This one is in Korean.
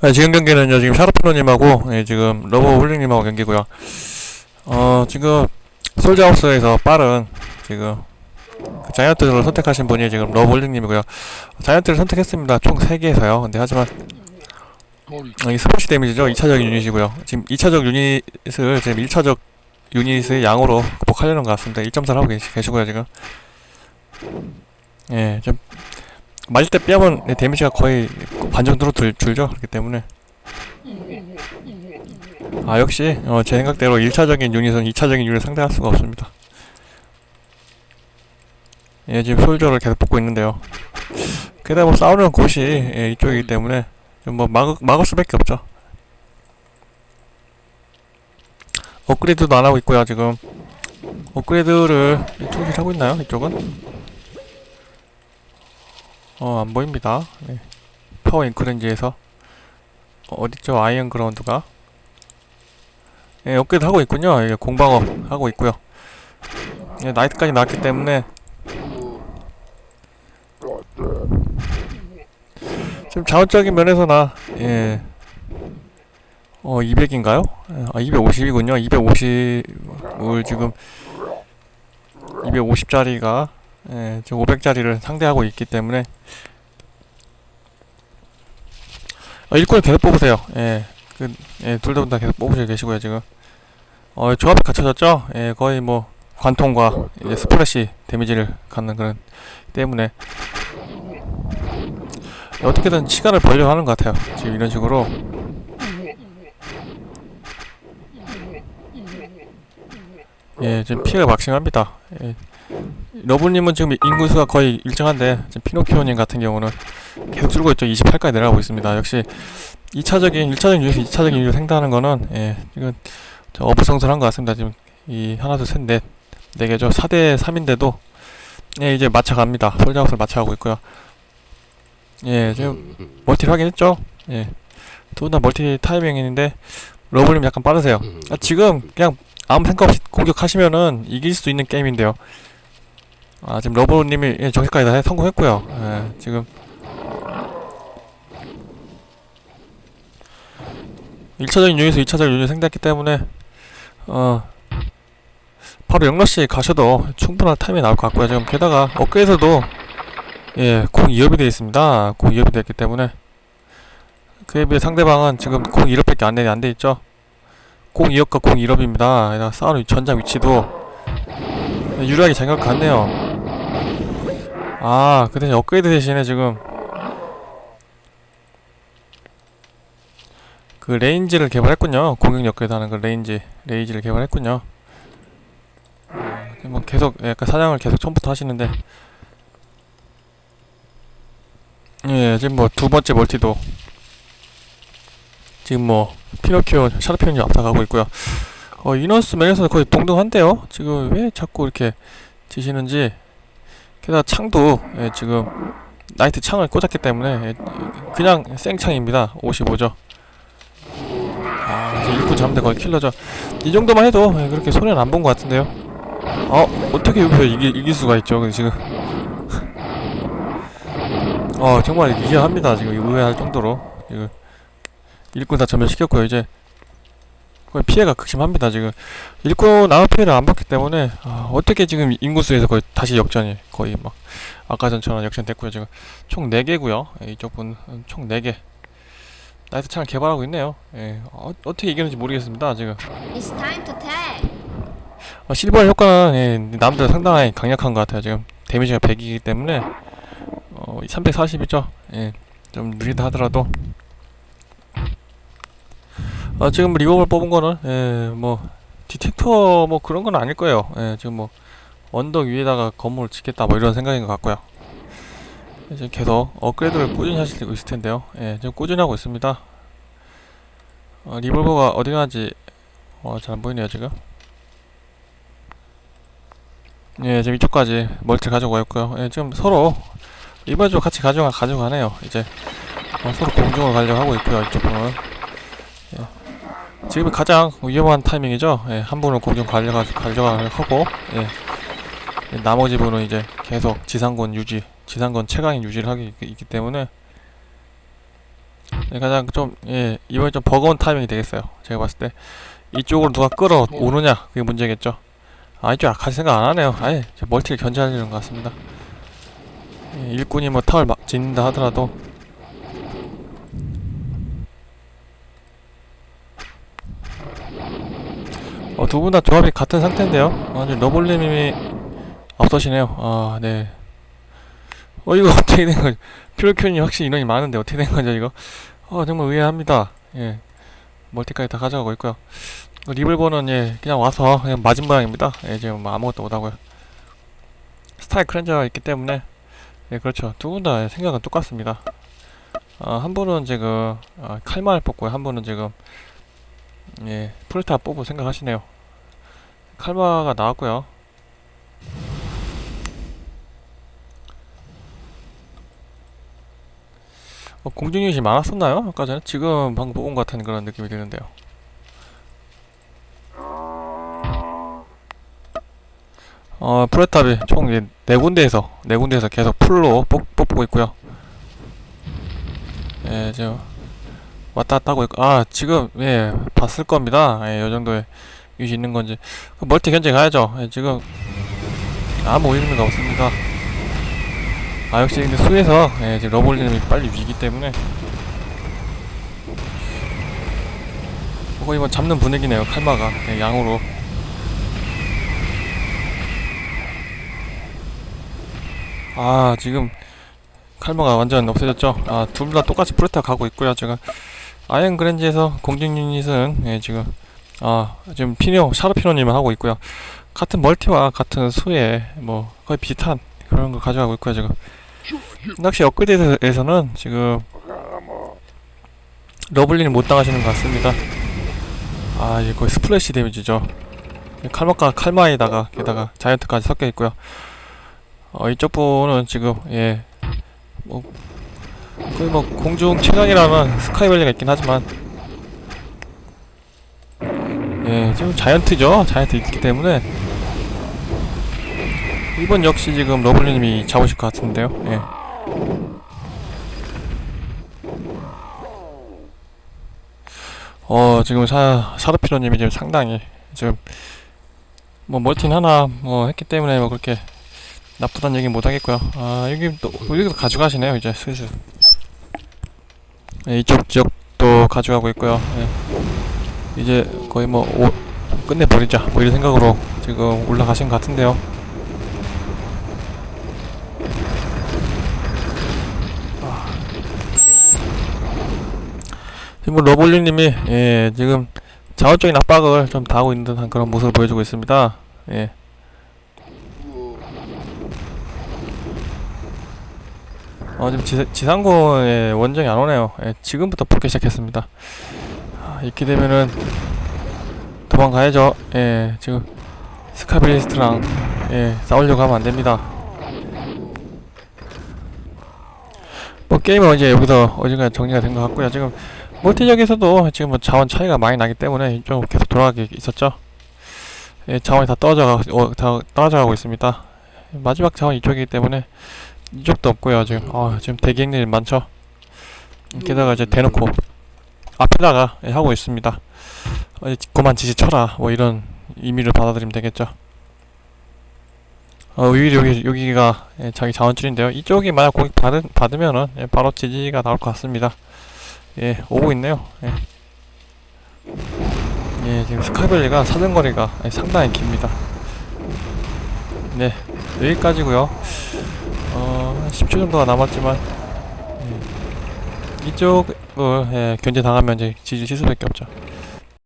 네, 지금 경기는요 지금 샤르프로님하고 예, 지금 러버 홀링님하고 경기고요. 어 지금 솔자하우스에서 빠른 지금 그 자이언트를 선택하신 분이 지금 러버 홀링님이고요. 자이언트를 선택했습니다. 총 3개에서요. 근데 하지만 어, 이 스포츠 데미지죠. 2차적 유닛이고요. 지금 2차적 유닛을 지금 1차적 유닛의 양으로 극복하려는 것 같습니다. 1.4를 하고 계시, 계시고요 지금. 예, 좀 맞을 때 뺨은 네, 데미지가 거의 반 정도로 줄, 줄죠. 그렇기 때문에. 아, 역시, 어, 제 생각대로 1차적인 유닛은 2차적인 유닛을 상대할 수가 없습니다. 예, 지금 솔저를 계속 뽑고 있는데요. 게다가 뭐 싸우는 곳이 예, 이쪽이기 때문에 좀 뭐 막을, 막을 수밖에 없죠. 업그레이드도 안 하고 있고요, 지금. 업그레이드를 이쪽에서 하고 있나요? 이쪽은? 어, 안 보입니다. 네. 파워 인크렌지에서. 어, 어딨죠? 아이언 그라운드가. 예, 업그레이드 하고 있군요. 예, 공방어 하고 있고요. 예, 나이트까지 나왔기 때문에. 지금 자원적인 면에서 나, 예. 어, 200인가요? 아, 250이군요. 250을 지금, 250짜리가 예, 지금 500짜리를 상대하고 있기 때문에 어, 일꾼을 계속 뽑으세요. 예, 그, 예, 둘다 계속 뽑으시고 계시고요 지금. 어, 조합이 갖춰졌죠. 예, 거의 뭐 관통과 이제 스프레시 데미지를 갖는 그런 때문에 어떻게든 시간을 벌려 하는 것 같아요. 지금 이런 식으로. 예, 지금 피해가 막심합니다. 예. 러브님은 지금 인구수가 거의 일정한데 지금 피노키오님 같은 경우는 계속 줄고 있죠. 28까지 내려가고 있습니다. 역시 2차적인 1차적인 유닛, 2차적인 유닛 생산하는 거는 예, 지금 저 어불성설한 것 같습니다. 지금 이 하나 둘셋넷네 개죠. 4대 3인데도 예, 이제 맞춰갑니다. 솔자우스를 맞춰가고 있고요. 예, 지금 멀티를 확인했죠. 예, 두분다 멀티 타이밍인데 러브님 약간 빠르세요. 아, 지금 그냥 아무 생각 없이 공격하시면은 이길 수 있는 게임인데요. 아 지금 러브님이 예, 정신까지 다 성공했고요. 예, 지금 1차적인 유닛에서 2차적 유닛 생겼기 때문에 어 바로 영러시 가셔도 충분한 타임이 나올 것 같고요. 지금 게다가 어깨에서도 예, 공 2업이 되어 있습니다. 공 2업이 되어 있기 때문에 그에 비해 상대방은 지금 공 1업밖에 안 돼, 안돼 있죠. 공 2업과 공 1업입니다. 게다가 싸우는 전장 위치도 유리하게 장격 같네요. 아, 그 대신 업그레이드 대신에 지금 그 레인지를 개발했군요. 공격 업그레이드 하는 그 레인지, 레이지를 개발했군요. 뭐 계속 약간 사냥을 계속 처음부터 하시는데 예, 지금 뭐 두 번째 멀티도 지금 뭐 피노키오, 샤르피온이 앞서가고 있고요. 어, 이너스 면에서는 거의 동등한데요. 지금 왜 자꾸 이렇게 지시는지 게다가 창도 예, 지금 나이트 창을 꽂았기 때문에 예, 그냥 생창입니다. 55죠. 아, 이제 일꾼 잡는데 거의 킬러죠. 이 정도만 해도 예, 그렇게 손해는 안 본 것 같은데요. 어, 어떻게 여기서 이길, 이길 수가 있죠, 지금. 어, 정말 이해합니다. 지금 의외할 정도로. 지금 일꾼 다 전멸시켰고요, 이제. 거의 피해가 극심합니다, 지금. 일꾼 아무 피해를 안 받기 때문에, 아, 어떻게 지금 인구수에서 거의 다시 역전이, 거의 막, 아까 전처럼 역전됐고요, 지금. 총 4개고요 이쪽 분, 음, 총 4개. 나이트 창을 개발하고 있네요. 예, 어, 어떻게 이기는지 모르겠습니다, 지금. 어, 실버 효과는 예, 남들 상당히 강력한 것 같아요. 지금 데미지가 100이기 때문에 어, 340이죠. 예, 좀 느리다 하더라도 어, 지금 리버블 뽑은 거는 예, 뭐 디텍터 뭐 그런 건 아닐 거예요. 예, 지금 뭐 언덕 위에다가 건물을 짓겠다 뭐 이런 생각인 것 같고요. 이제 계속 업그레이드를 꾸준히 하시고 있을 텐데요. 예, 지금 꾸준히 하고 있습니다. 어, 리볼버가 어디 가는지 어, 잘 안 보이네요 지금. 예, 지금 이쪽까지 멀티 가지고 있고요. 예, 지금 서로 이번에 좀 같이 가져가 가져가네요. 이제 어, 서로 공중을 가려고 하고 있고요. 이쪽 분은. 예. 지금이 가장 위험한 타이밍이죠. 예, 한 분은 공중 가려가 가려고 하고, 예. 예, 나머지 분은 이제 계속 지상권 유지, 지상권 최강인 유지를 하기 있기 때문에 예, 가장 좀 예, 이번에 좀 버거운 타이밍이 되겠어요. 제가 봤을 때 이쪽으로 누가 끌어오느냐 그게 문제겠죠. 아 이쪽 약할 생각 안 하네요. 아예 멀티를 견제하려는 것 같습니다. 예, 일꾼이 뭐 타월 막 짓는다 하더라도 어, 두 분 다 조합이 같은 상태인데요. 어, 이제 러블리님이 앞서시네요. 아, 네. 어, 이거 어떻게 된 거죠? 피로큐님 확실히 인원이 많은데 어떻게 된 거죠, 이거? 어, 정말 의아합니다. 예. 멀티까지 다 가져가고 있고요. 어, 리블보는 예, 그냥 와서 그냥 맞은 모양입니다. 예, 지금 뭐 아무것도 못하고요. 스타일 크렌저가 있기 때문에 예, 그렇죠. 두 분 다 생각은 똑같습니다. 아, 한 분은 지금 아, 칼만을 뽑고요. 한 분은 지금 예, 풀타 뽑을 생각하시네요. 칼마가 나왔고요. 어, 공중유닛이 많았었나요? 아까 전에 지금 방금 뽑은 것 같은 그런 느낌이 드는데요. 어, 프레탑이 총 이제 네 군데에서 네 군데에서 계속 풀로 뽑, 뽑고 있고요. 예, 지금 왔다 갔다 하고 있고 아 지금 예 봤을 겁니다. 예, 요 정도의 유지 있는 건지 그 멀티 견제 가야죠. 예, 지금 아무 의미가 없습니다. 아 역시 근데 수에서 예, 지금 러블리님이 빨리 위기 때문에 거의 뭐 잡는 분위기네요 칼마가 예, 양으로 아 지금 칼마가 완전 없어졌죠? 아 둘 다 똑같이 프레타 가고 있고요 지금. 아이언 그랜지에서 공중 유닛은 예, 지금 아 지금 피노 샤르피노님은 하고 있고요. 같은 멀티와 같은 수에 뭐 거의 비슷한 그런 거 가져가고 있고요 지금. 낚시 업그레이드에서는 지금 러블리는 못 당하시는 것 같습니다. 아 이게 거의 스플래시 데미지죠. 칼마가 칼마에다가 게다가 자이언트까지 섞여 있고요 어 이쪽 분은 지금 예 뭐 거의 뭐 공중 최강이라는 스카이밸리가 있긴 하지만. 예 지금 자이언트죠? 자이언트 있기 때문에. 이번 역시 지금 러블리님이 잡으실 것 같은데요? 예. 어, 지금 사, 사르피로님이 지금 상당히 지금 뭐 멀티는 하나 뭐 했기 때문에 뭐 그렇게 나쁘단 얘기 못 하겠고요. 아, 여기 또 여기도 가져가시네요, 이제 슬슬. 예, 이쪽 지역도 가져가고 있고요. 예. 이제 거의 뭐 오, 끝내버리자 뭐 이런 생각으로 지금 올라가신 것 같은데요. 지금 뭐 러블리님이 예, 지금 자원적인 압박을 좀 당하고 있는 듯한 그런 모습을 보여주고 있습니다. 예. 어, 지금 지, 지상고의 원정이 안 오네요. 예, 지금부터 붙기 시작했습니다. 아, 이렇게 되면은 도망가야죠. 예, 지금 스카빌리스트랑 예, 싸우려고 하면 안 됩니다. 뭐 게임은 이제 여기서 어딘가 정리가 된 것 같고요. 지금 멀티적에서도 지금 뭐 자원 차이가 많이 나기 때문에 좀 계속 돌아가게 있었죠. 예, 자원이 다 떨어져 가, 어, 다 떨어져 가고 있습니다. 마지막 자원 이쪽이기 때문에 이쪽도 없고요. 지금 아, 지금 대기행렬이 많죠. 게다가 이제 대놓고 앞에다가 예, 하고 있습니다. 어, 이제 그만 지지 쳐라. 뭐 이런 의미를 받아들이면 되겠죠. 어, 오히려 여기 여기가 예, 자기 자원줄인데요. 이쪽이 만약 공격 받으, 받으면은 예, 바로 지지가 나올 것 같습니다. 예, 오고 있네요. 예. 예, 지금 스카이벨리가 사정거리가 예, 상당히 깁니다. 네, 여기까지고요. 어, 한 10초 정도가 남았지만 예, 이쪽을 예, 견제 당하면 이제 지지 칠 수밖에 없죠.